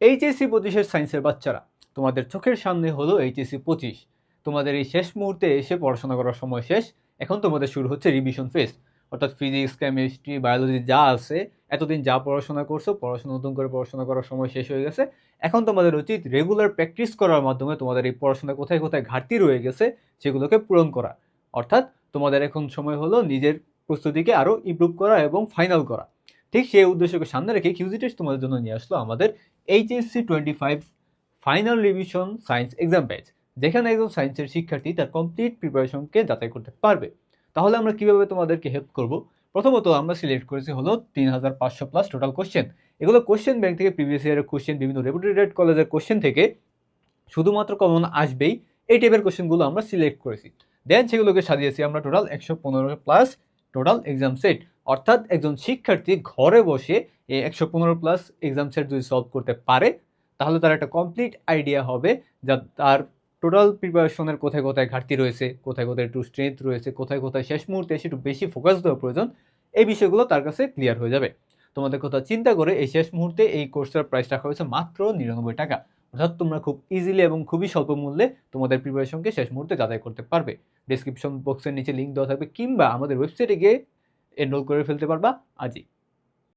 HSC পঁচিশের সায়েন্সের বাচ্চারা, তোমাদের চোখের সামনে হলো এইচএসসি পঁচিশ। তোমাদের এই শেষ মুহূর্তে এসে পড়াশোনা করার সময় শেষ, এখন তোমাদের শুরু হচ্ছে রিভিশন ফেজ অর্থাৎ ফিজিক্স কেমিস্ট্রি বায়োলজি যা আছে, এতদিন যা পড়াশোনা করছ, পড়াশোনা, নতুন করে পড়াশোনা করার সময় শেষ হয়ে গেছে। এখন তোমাদের উচিত রেগুলার প্র্যাকটিস করার মাধ্যমে তোমাদের এই পড়াশোনা কোথায় কোথায় ঘাটতি রয়ে গেছে, সেগুলোকে পূরণ করা। অর্থাৎ তোমাদের এখন সময় হলো নিজের প্রস্তুতিকে আরও ইমপ্রুভ করা এবং ফাইনাল করা। ঠিক সেই উদ্দেশ্যকে সামনে রেখে কিউজি টেস্ট তোমাদের জন্য নিয়ে আসলো আমাদের HSC twenty five final revision science exam batch যেখানে একজন সায়েন্সের শিক্ষার্থী তার কমপ্লিট প্রিপারেশনকে যাচাই করতে পারবে। তাহলে আমরা কীভাবে তোমাদেরকে হেল্প করব? প্রথমত আমরা সিলেক্ট করেছি হলো তিন হাজার পাঁচশো প্লাস টোটাল কোশ্চেন এগুলো কোশ্চেন ব্যাংক থেকে প্রিভিয়াস ইয়ারের কোশ্চেন বিভিন্ন রেপুটেড কলেজের কোশ্চেন থেকে শুধুমাত্র কমন আসবেই। এই টাইপের কোশ্চেনগুলো আমরা সিলেক্ট করেছি। দেন সেগুলোকে সাজিয়েছি আমরা টোটাল একশো পনেরো প্লাস টোটাল এক্সাম সেট অর্থাৎ একজন শিক্ষার্থী ঘরে বসে একশো পনেরো প্লাস এক্সাম সেট যদি সলভ করতে পারে, তাহলে তার একটা কমপ্লিট আইডিয়া হবে যা তার টোটাল প্রিপারেশনের কোথায় কোথায় ঘাটতি রয়েছে, কোথায় কোথায় একটু স্ট্রেংথ রয়েছে, কোথায় কোথায় শেষ মুহূর্তে এসে একটু বেশি ফোকাস দেওয়া প্রয়োজন, এই বিষয়গুলো তার কাছে ক্লিয়ার হয়ে যাবে। তোমাদের কথা চিন্তা করে এই শেষ মুহূর্তে এই কোর্সের প্রাইস রাখা হয়েছে মাত্র নিরানব্বই টাকা। অর্থাৎ তোমরা খুব ইজিলি এবং খুবই স্বল্প মূল্যে তোমাদের প্রিপারেশনকে শেষ মুহূর্তে যাচাই করতে পারবে। ডিসক্রিপশন বক্সের নিচে লিঙ্ক দেওয়া থাকবে কিংবা আমাদের ওয়েবসাইটে গিয়ে এনরোল করে ফেলতে পারবা। আজই।